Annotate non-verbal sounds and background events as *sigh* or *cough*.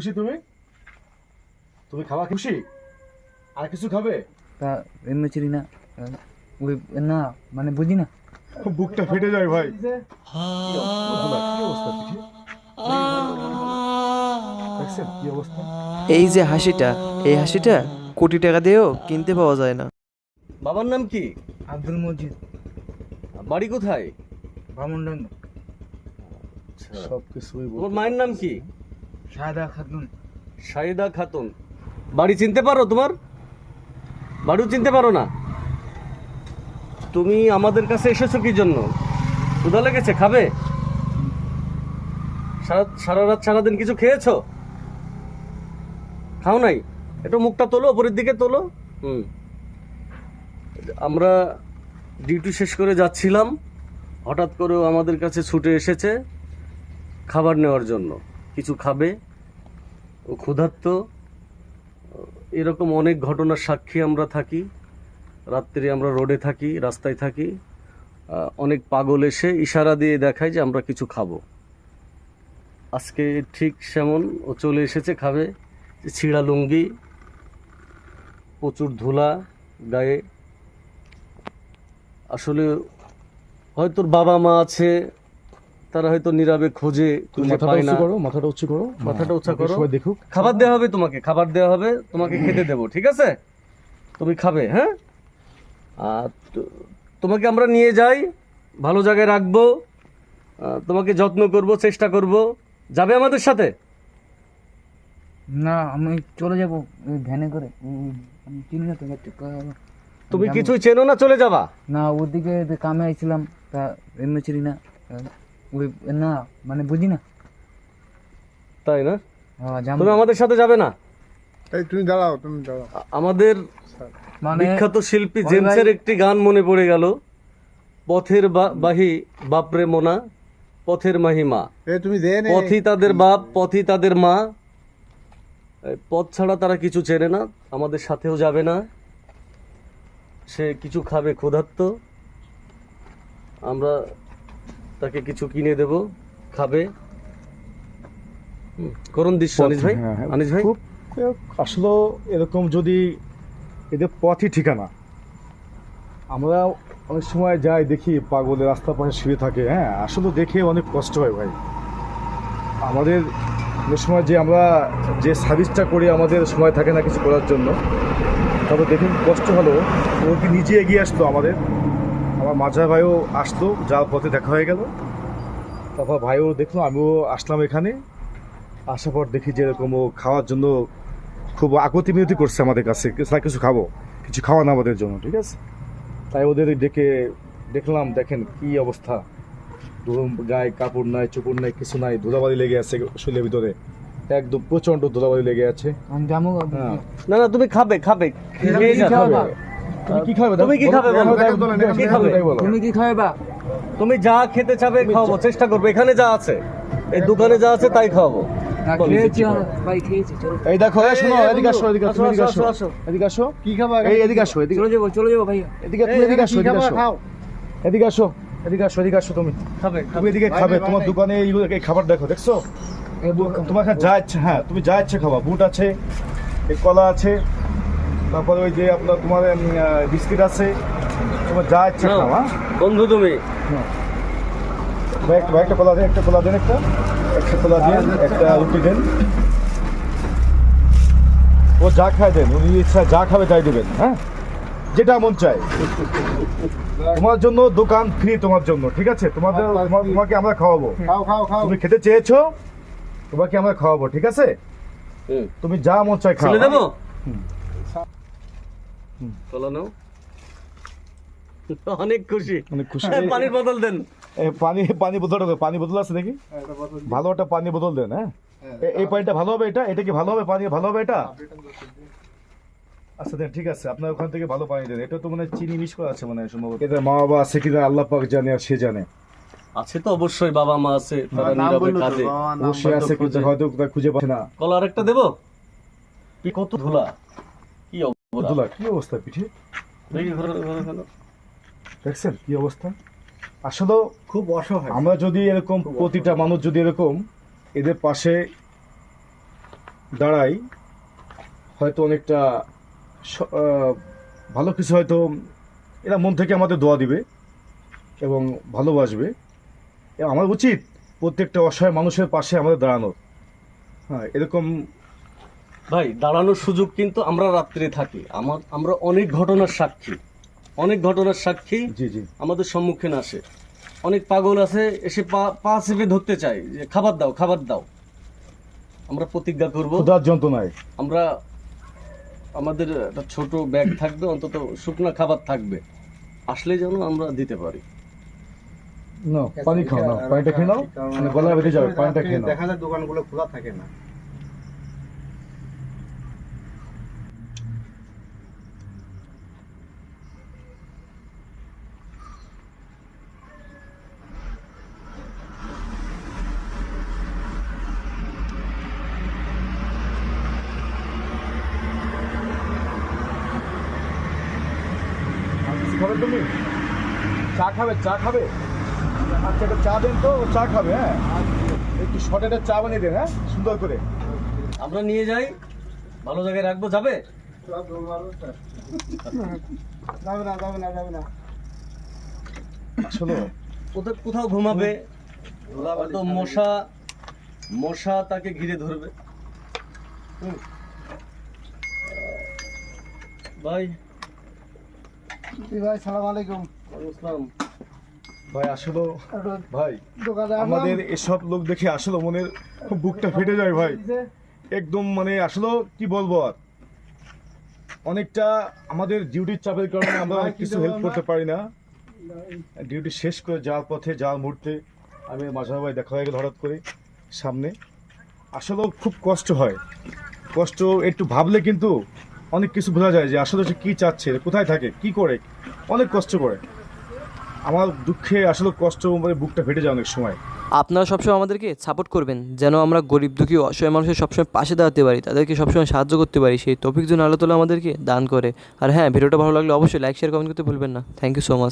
খুশি তুমি? তুমি খাওয়া খুশি? আর কিছু খাবে? তা এমনি চিনি না। ওই না মানে বুঝি না। বুকটা ফেটে যায় ভাই। এই যে হাসিটা এই হাসিটা কোটি টাকা দিয়েও কিনতে পাওয়া যায় না। বাবার নাম কি? আব্দুল মজিদ। বাড়ি কোথায়? বামনডাঙ্গা। সব কিছুই তোমার মায়ের নাম কি? সাদা খাতুন। শাহিদা খাতুন। বাড়ি চিনতে পারো তোমার? বাড়িও চিনতে পারো না। তুমি আমাদের কাছে এসেছ কি জন্য? ক্ষুধা লেগেছে, খাবে? সারা সারা রাত সারাদিন কিছু খেয়েছো? খাও নাই? একটু মুখটা তোলো ওপরের দিকে তোলো। হুম। আমরা ডিউটি শেষ করে যাচ্ছিলাম। হঠাৎ করেও আমাদের কাছে ছুটে এসেছে খাবার নেওয়ার জন্য। কিছু খাবে, ও ক্ষুধার্ত। এরকম অনেক ঘটনার সাক্ষী আমরা থাকি। রাত্রে আমরা রোডে থাকি, রাস্তায় থাকি। অনেক পাগল এসে ইশারা দিয়ে দেখায় যে আমরা কিছু খাব। আজকে ঠিক সেমন ও চলে এসেছে, খাবে। ছিঁড়া লুঙ্গি, প্রচুর ধুলা গায়ে। আসলে হয়তো বাবা মা আছে তারা হয়তো নীরবে খোঁজে তুমি খুঁজে মাথাটা পায় না। করো মাথাটা উঁচু করো মাথাটা উঁচা করো। সবাই দেখুক। খাবার দেওয়া হবে তোমাকে খাবার দেওয়া হবে তোমাকে খেতে দেবো ঠিক আছে? তুমি খাবে হ্যাঁ? আর তোমাকে আমরা নিয়ে যাই ভালো জায়গায় রাখব তোমাকে যত্ন করব চেষ্টা করব। যাবে আমাদের সাথে? না আমি চলে যাব ওই ভ্যানে করে। চিনি না তুমি। কিছুই চেনো না চলে যাবা? না ওদিকে কামে আইছিলাম তা এমনি চিনি না। ওই না মানে বুঝি না তাই না? হ্যাঁ, তুমি আমাদের সাথে যাবে না? এই তুমি দাঁড়াও তুমি দাঁড়াও। আমাদের মানে বিখ্যাত শিল্পী জেমসের একটি গান মনে পড়ে গেল। পথের বা- বাহি বাপরে মোনা পথের মাহিমা। এই তুমি পথই তাদের বাপ পথই তাদের মা। পথ ছাড়া তারা কিছু চেনে না আমাদের সাথেও যাবে না। সে কিছু খাবে ক্ষুধার্ত। আমরা তাকে কিছু কিনে দেব খাবে। করুন দৃশ্য আনিস ভাই। হ্যাঁ, হ্যাঁ। আনিস ভাই। আসলে এরকম যদি এদের পথই ঠিকানা আমরা অনেক সময় যাই দেখি পাগলের রাস্তার পাশে শুয়ে থাকে হ্যাঁ আসলে দেখে অনেক কষ্ট হয় ভাই। আমাদের অনেক সময় যে আমরা যে সার্ভিসটা করি আমাদের সময় থাকে না কিছু করার জন্য তবে দেখে কষ্ট হলো ও কি নিজে এগিয়ে আসতো আমাদের। আমার মাঝা ভাইও আসতো যাওয়ার পথে দেখা হয়ে গেল। তারপর ভাইও দেখল আমিও আসলাম এখানে। আসার পর দেখি যে এরকম ও খাওয়ার জন্য খুব আকতি মিনতি করছে আমাদের কাছে স্যার কিছু খাব? কিছু খাওয়া না আমাদের জন্য ঠিক আছে? তাই ওদের ডেকে দেখলাম দেখেন কি অবস্থা। ধরুন গায়ে কাপড় নাই চোপড় নাই কিছু নাই ধুলাবালি লেগে আছে শরীরের ভিতরে। একদম প্রচণ্ড ধুলাবালি লেগে আছে। হ্যাঁ। না না তুমি খাবে খাবে। খেয়ে কি খাবে? তুমি কি খাবে? তুমি কি খাবে বলো, কি খাবে? তুমি কি খাবে বা? তুমি যা খেতে চাবে খাওয়াবো চেষ্টা করব। এখানে যা আছে এই দোকানে যা আছে তাই খাওয়াবো। এই দেখো শোনো এদিকে আসো এদিকে আসো এদিকে আসো। এদিকে কি খাবা এই এদিকে আসো এদিকে চলে যাব চলে যাব ভাইয়া। এদিকে তুমি এদিকে আসো এদিকে আসো। খাও। এদিকে আসো এদিকে আসো এদিকে আসো তুমি। খাবে তুমি এদিকে খাবে তোমার দোকানে এই খাবার দেখো দেখছ? তোমার যা ইচ্ছে হ্যাঁ তুমি যা ইচ্ছে খাবা। বুট আছে এই কলা আছে তারপরে ওই যে আপনার তোমার বিস্কিট আছে। তোমার যা ইচ্ছে। খাও হ্যাঁ? বন্ধু তুমি। একটা একটা কলা দেন একটা কলা দেন একটা। একটা কলা দেন একটা রুটি দেন। ও যা খায় দেন উনি ইচ্ছা যা খাবে তাই দেবেন হ্যাঁ? যেটা মন চায়। তোমার জন্য দোকান ফ্রি তোমার জন্য ঠিক আছে? তোমাদের তোমার- তোমাকে আমরা খাওয়াবো। খাও খাও খাও। তুমি খেতে চেয়েছো তোমাকে আমরা খাওয়াবো ঠিক আছে? তুমি যা মন চায় খাও। দেবো? হুম। *laughs* অনেক খুশি। অনেক খুশি। হ্যাঁ, পানির বোতল দেন। পানি পানি বোতল পানি বোতল আছে নাকি? হ্যাঁ, এটা। ভালো একটা পানি বোতল দেন হ্যাঁ? হ্যাঁ। এই পানিটা ভালো হবে এটা? এটা কি ভালো হবে? পানি ভালো হবে এটা? আচ্ছা দেন ঠিক আছে। আপনার ওখান থেকে ভালো পানি দেন। এটা তো মানে চিনি মিশ করা আছে মানে সম্ভবত। এদের মা বাবা আছে কিনা আল্লাহ পাক জানে আর সে জানে। আছে তো অবশ্যই বাবা মা আছে তারা নীরবে বলল তো, কাঁদে বাবার নাম অবশ্যই আছে কিন্তু হয়তো খুঁজে পাচ্ছে না। কলা আরেকটা দেবো? কত ধুলা। কি অবস্থা আব্দুল্লাহ কি অবস্থা পিঠে? দেখছেন কি অবস্থা? আসলে খুব অসহায়। আমরা যদি এরকম প্রতিটা মানুষ যদি এরকম এদের পাশে দাঁড়াই হয়তো অনেকটা ভালো কিছু হয়তো এরা মন থেকে আমাদের দোয়া দিবে এবং ভালোবাসবে। এবং আমার উচিত প্রত্যেকটা অসহায় মানুষের পাশে আমাদের দাঁড়ানোর। হ্যাঁ এরকম ভাই দাঁড়ানোর সুযোগ কিন্তু আমরা রাত্রে থাকি। আমার আমরা অনেক ঘটনার সাক্ষী। অনেক ঘটনার সাক্ষী জি জি। আমাদের সম্মুখীন আসে। অনেক পাগল আছে এসে পা পা চেপে ধরতে চায় যে খাবার দাও খাবার দাও। আমরা প্রতিজ্ঞা করব। ক্ষুধার যন্ত্রণায়। আমরা আমাদের একটা ছোট ব্যাগ থাকবে অন্তত শুকনা খাবার থাকবে। আসলে যেন আমরা দিতে পারি। না পানি খাও না পানিটা খেয়ে নাও মানে গলা বেঁধে যাবে পানিটা খেয়ে নাও। দেখা যায় দোকানগুলো খোলা থাকে না। খাবে তুমি? চা খাবে চা খাবে? আচ্ছা একটা চা দেন তো চা খাবে হ্যাঁ? একটু শর্ট একটা চা বানিয়ে দেন হ্যাঁ? সুন্দর করে। আমরা নিয়ে যাই। ভালো জায়গায় রাখব যাবে? যাবে না যাবে না যাবে না। আসলে কোথাও কোথাও ঘুমাবে? হয়তো মশা মশা তাকে ঘিরে ধরবে। ভাই ভাই সালাম আলাইকুম। ওয়ালাইকুম আসসালাম। ভাই আসলে ভাই আমাদের এসব লোক দেখে আসলে মনের বুকটা ফেটে যায় ভাই। একদম মানে আসলে কি বলব আর? অনেকটা আমাদের ডিউটির চাপের কারণে আমরা অনেক কিছু হেল্প করতে পারি না। ডিউটি শেষ করে যাওয়ার পথে যাওয়ার মুহূর্তে আমি মাঝার ভাই দেখা হয়ে গেল হঠাৎ করে সামনে। আসলেও খুব কষ্ট হয়। কষ্ট একটু ভাবলে কিন্তু অনেক কিছু বোঝা যায় যে আসলে সে কী চাচ্ছে, কোথায় থাকে, কি করে, অনেক কষ্ট করে। আমার দুঃখে আসলে কষ্ট মানে বুকটা ফেটে যায় অনেক সময়। আপনারা সবসময় আমাদেরকে সাপোর্ট করবেন, যেন আমরা গরিব, দুঃখী, অসহায় মানুষের সবসময় পাশে দাঁড়াতে পারি, তাদেরকে সবসময় সাহায্য করতে পারি, সেই টপিক যেন আল্লাহ তালা আমাদেরকে দান করে। আর হ্যাঁ ভিডিওটা ভালো লাগলে অবশ্যই লাইক শেয়ার কমেন্ট করতে ভুলবেন না। Thank you so much